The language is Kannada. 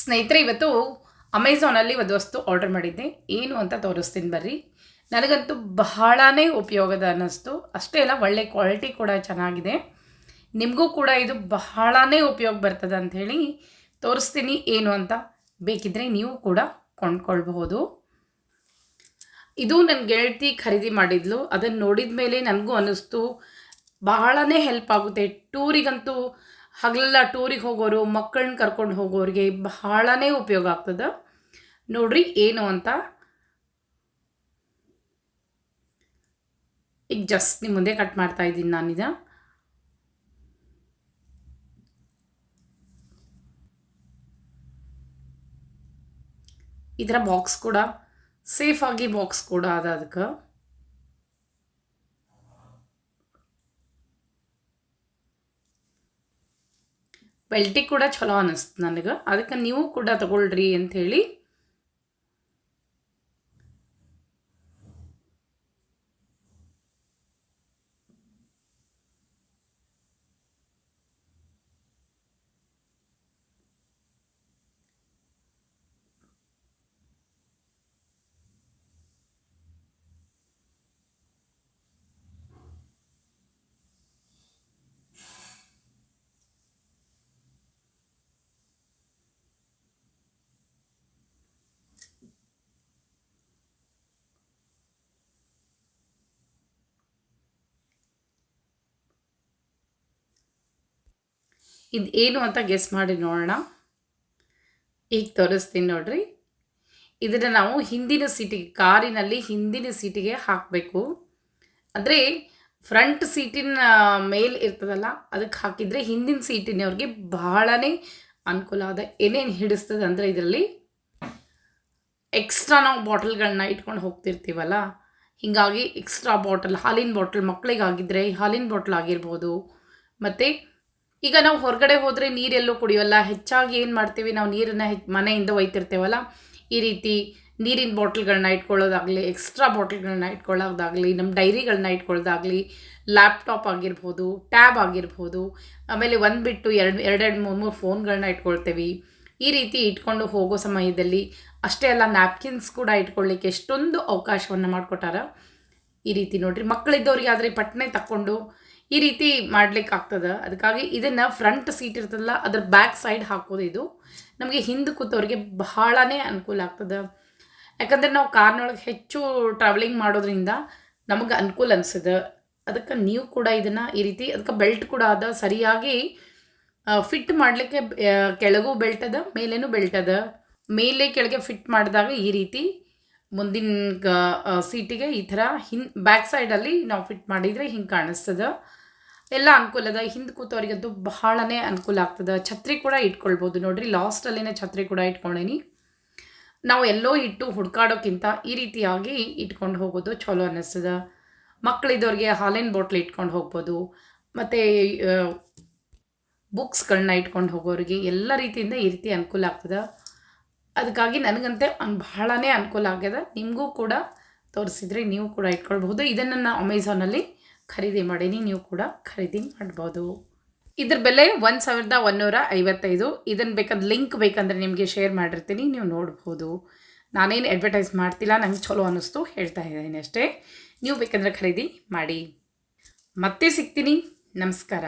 ಸ್ನೇಹಿತರೆ, ಇವತ್ತು ಅಮೆಝಾನಲ್ಲಿ ಒಂದು ವಸ್ತು ಆರ್ಡರ್ ಮಾಡಿದ್ದೆ. ಏನು ಅಂತ ತೋರಿಸ್ತೀನಿ ಬರ್ರಿ. ನನಗಂತೂ ಬಹಳನೇ ಉಪಯೋಗದ ಅನ್ನಿಸ್ತು. ಅಷ್ಟೇ ಅಲ್ಲ, ಒಳ್ಳೆ ಕ್ವಾಲಿಟಿ ಕೂಡ ಚೆನ್ನಾಗಿದೆ. ನಿಮಗೂ ಕೂಡ ಇದು ಬಹಳನೇ ಉಪಯೋಗ ಬರ್ತದೆ ಅಂಥೇಳಿ ತೋರಿಸ್ತೀನಿ ಏನು ಅಂತ. ಬೇಕಿದ್ದರೆ ನೀವು ಕೂಡ ಕೊಂಡ್ಕೊಳ್ಬಹುದು. ಇದು ನನ್ನ ಗೆಳತಿ ಖರೀದಿ ಮಾಡಿದ್ಲು. ಅದನ್ನು ನೋಡಿದ ಮೇಲೆ ನನಗೂ ಅನ್ನಿಸ್ತು. ಬಹಳನೇ ಹೆಲ್ಪ್ ಆಗುತ್ತೆ. ಟೂರಿಗಂತೂ ಹಗಲೆಲ್ಲ ಟೂರಿಗೆ ಹೋಗೋರು, ಮಕ್ಕಳನ್ನ ಕರ್ಕೊಂಡು ಹೋಗೋರಿಗೆ ಬಹಳನೇ ಉಪಯೋಗ ಆಗ್ತದೆ. ನೋಡ್ರಿ ಏನು ಅಂತ. ಈಗ ಜಸ್ಟ್ ನಿಮ್ಮ ಮುಂದೆ ಕಟ್ ಮಾಡ್ತಾ ಇದ್ದೀನಿ ನಾನಿದ. ಇದರ ಬಾಕ್ಸ್ ಕೂಡ ಸೇಫಾಗಿ ಬಾಕ್ಸ್ ಕೂಡ ಅದ ಅದಕ್ಕೆ. ಬೆಲ್ಟಿ ಕೂಡ ಚಲೋ ಅನ್ನಿಸ್ತು ನನಗೆ ಅದಕ್ಕೆ ನೀವು ಕೂಡ ತಗೊಳ್ರಿ ಅಂಥೇಳಿ ಇದು ಏನು ಅಂತ ಗೆಸ್ ಮಾಡಿ ನೋಡೋಣ. ಈಗ ತೋರಿಸ್ತೀನಿ ನೋಡ್ರಿ. ಇದನ್ನು ನಾವು ಹಿಂದಿನ ಸೀಟಿಗೆ ಕಾರಿನಲ್ಲಿ ಹಿಂದಿನ ಸೀಟಿಗೆ ಹಾಕಬೇಕು. ಅಂದರೆ ಫ್ರಂಟ್ ಸೀಟಿನ ಮೇಲೆ ಇರ್ತದಲ್ಲ, ಅದಕ್ಕೆ ಹಾಕಿದರೆ ಹಿಂದಿನ ಸೀಟಿನವ್ರಿಗೆ ಬಹಳನೇ ಅನುಕೂಲ ಆದ, ಏನೇನು ಹಿಡಿಸ್ತದೆ ಅಂದರೆ ಇದರಲ್ಲಿ ಎಕ್ಸ್ಟ್ರಾ ನಾವು ಬಾಟಲ್ಗಳನ್ನ ಇಟ್ಕೊಂಡು ಹೋಗ್ತಿರ್ತೀವಲ್ಲ, ಹೀಗಾಗಿ ಎಕ್ಸ್ಟ್ರಾ ಬಾಟಲ್ ಹಾಲಿನ ಬಾಟಲ್ ಮಕ್ಕಳಿಗಾಗಿದ್ದರೆ ಹಾಲಿನ ಬಾಟಲ್ ಆಗಿರ್ಬೋದು, ಮತ್ತು ಈಗ ನಾವು ಹೊರಗಡೆ ಹೋದರೆ ನೀರೆಲ್ಲೂ ಕುಡಿಯೋಲ್ಲ. ಹೆಚ್ಚಾಗಿ ಏನು ಮಾಡ್ತೀವಿ? ನಾವು ನೀರನ್ನು ಹೆಚ್ಚು ಮನೆಯಿಂದ ಒಯ್ತಿರ್ತೇವಲ್ಲ? ಈ ರೀತಿ ನೀರಿನ ಬಾಟ್ಲ್ಗಳನ್ನ ಇಟ್ಕೊಳ್ಳೋದಾಗಲಿ, ಎಕ್ಸ್ಟ್ರಾ ಬಾಟ್ಲ್ಗಳನ್ನ ಇಟ್ಕೊಳ್ಳೋದಾಗಲಿ ನಮ್ಮ ಡೈರಿಗಳನ್ನ ಇಟ್ಕೊಳ್ಳೋದಾಗಲಿ, ಲ್ಯಾಪ್ಟಾಪ್ ಆಗಿರ್ಬೋದು, ಟ್ಯಾಬ್ ಆಗಿರ್ಬೋದು, ಆಮೇಲೆ ಒಂದು ಬಿಟ್ಟು ಎರಡು, ಎರಡೆರಡು ಮೂರು ಮೂರು ಫೋನ್ಗಳನ್ನ ಇಟ್ಕೊಳ್ತೇವೆ. ಈ ರೀತಿ ಇಟ್ಕೊಂಡು ಹೋಗೋ ಸಮಯದಲ್ಲಿ ಅಷ್ಟೇ ಅಲ್ಲ, ನ್ಯಾಪ್ಕಿನ್ಸ್ ಕೂಡ ಇಟ್ಕೊಳ್ಳಿಕ್ಕೆ ಎಷ್ಟೊಂದು ಅವಕಾಶವನ್ನು ಮಾಡಿಕೊಟ್ಟಾರ. ಈ ರೀತಿ ನೋಡ್ರಿ. ಮಕ್ಕಳಿದ್ದವ್ರಿಗೆ ಆದರೆ ಪಟ್ನೆ ತಕ್ಕೊಂಡು ಈ ರೀತಿ ಮಾಡ್ಲಿಕ್ಕೆ ಆಗ್ತದೆ ಅದಕ್ಕಾಗಿ ಇದನ್ನು ಫ್ರಂಟ್ ಸೀಟ್ ಇರ್ತದಲ್ಲ, ಅದ್ರ ಬ್ಯಾಕ್ ಸೈಡ್ ಹಾಕೋದು ಇದು. ನಮಗೆ ಹಿಂದೆ ಕೂತವ್ರಿಗೆ ಬಹಳನೇ ಅನುಕೂಲ ಆಗ್ತದೆ. ಯಾಕಂದರೆ ನಾವು ಕಾರ್ನೊಳಗೆ ಹೆಚ್ಚು ಟ್ರಾವೆಲಿಂಗ್ ಮಾಡೋದ್ರಿಂದ ನಮಗೆ ಅನುಕೂಲ ಅನ್ಸದ. ಅದಕ್ಕೆ ನೀವು ಕೂಡ ಇದನ್ನು ಈ ರೀತಿ, ಅದಕ್ಕೆ ಬೆಲ್ಟ್ ಕೂಡ ಅದ. ಸರಿಯಾಗಿ ಫಿಟ್ ಮಾಡಲಿಕ್ಕೆ ಕೆಳಗೂ ಬೆಲ್ಟ್ ಅದ, ಮೇಲೇನೂ ಬೆಲ್ಟ್ ಅದ. ಮೇಲೆ ಕೆಳಗೆ ಫಿಟ್ ಮಾಡಿದಾಗ ಈ ರೀತಿ ಮುಂದಿನ ಸೀಟಿಗೆ ಈ ಥರ ಹಿನ್ ಬ್ಯಾಕ್ ಸೈಡಲ್ಲಿ ನಾವು ಫಿಟ್ ಮಾಡಿದರೆ ಹಿಂಗೆ ಕಾಣಿಸ್ತದೆ. ಎಲ್ಲ ಅನುಕೂಲ ಅದ ಹಿಂದೆ ಕೂತವ್ರಿಗಂತೂ ಬಹಳನೇ ಅನುಕೂಲ ಆಗ್ತದೆ. ಛತ್ರಿ ಕೂಡ ಇಟ್ಕೊಳ್ಬೋದು ನೋಡಿರಿ, ಲಾಸ್ಟಲ್ಲಿನೇ ಛತ್ರಿ ಕೂಡ ಇಟ್ಕೊಂಡೇನಿ. ನಾವು ಎಲ್ಲೋ ಇಟ್ಟು ಹುಡ್ಕಾಡೋಕ್ಕಿಂತ ಈ ರೀತಿಯಾಗಿ ಇಟ್ಕೊಂಡು ಹೋಗೋದು ಚಲೋ ಅನ್ನಿಸ್ತದೆ. ಮಕ್ಕಳಿದ್ದವ್ರಿಗೆ ಹಾಲಿನ ಬಾಟ್ಲ್ ಇಟ್ಕೊಂಡು ಹೋಗ್ಬೋದು, ಮತ್ತು ಬುಕ್ಸ್ಗಳನ್ನ ಇಟ್ಕೊಂಡು ಹೋಗೋರಿಗೆ ಎಲ್ಲ ರೀತಿಯಿಂದ ಈ ರೀತಿ ಅನುಕೂಲ ಆಗ್ತದೆ. ಅದಕ್ಕಾಗಿ ನನಗಂತೆ ಬಹಳನೇ ಅನುಕೂಲ ಆಗ್ಯದ ನಿಮಗೂ ಕೂಡ ತೋರಿಸಿದ್ರೆ ನೀವು ಕೂಡ ಇಟ್ಕೊಳ್ಬಹುದು. ಇದನ್ನು ನಾನು ಅಮೆಝಾನಲ್ಲಿ ಖರೀದಿ ಮಾಡೀನಿ, ನೀವು ಕೂಡ ಖರೀದಿ ಮಾಡ್ಬೋದು. ಇದ್ರ ಬೆಲೆ ಒಂದು ಸಾವಿರದ ಒನ್ನೂರ ಐವತ್ತೈದು. ಇದನ್ನು ಬೇಕಾದ ಲಿಂಕ್ ಬೇಕಂದರೆ ನಿಮಗೆ ಶೇರ್ ಮಾಡಿರ್ತೀನಿ, ನೀವು ನೋಡ್ಬೋದು. ನಾನೇನು ಅಡ್ವರ್ಟೈಸ್ ಮಾಡ್ತಿಲ್ಲ, ನಂಗೆ ಚಲೋ ಅನ್ನಿಸ್ತು ಹೇಳ್ತಾ ಇದ್ದೀನಿ ಅಷ್ಟೇ. ನೀವು ಬೇಕಂದರೆ ಖರೀದಿ ಮಾಡಿ. ಮತ್ತೆ ಸಿಗ್ತೀನಿ. ನಮಸ್ಕಾರ.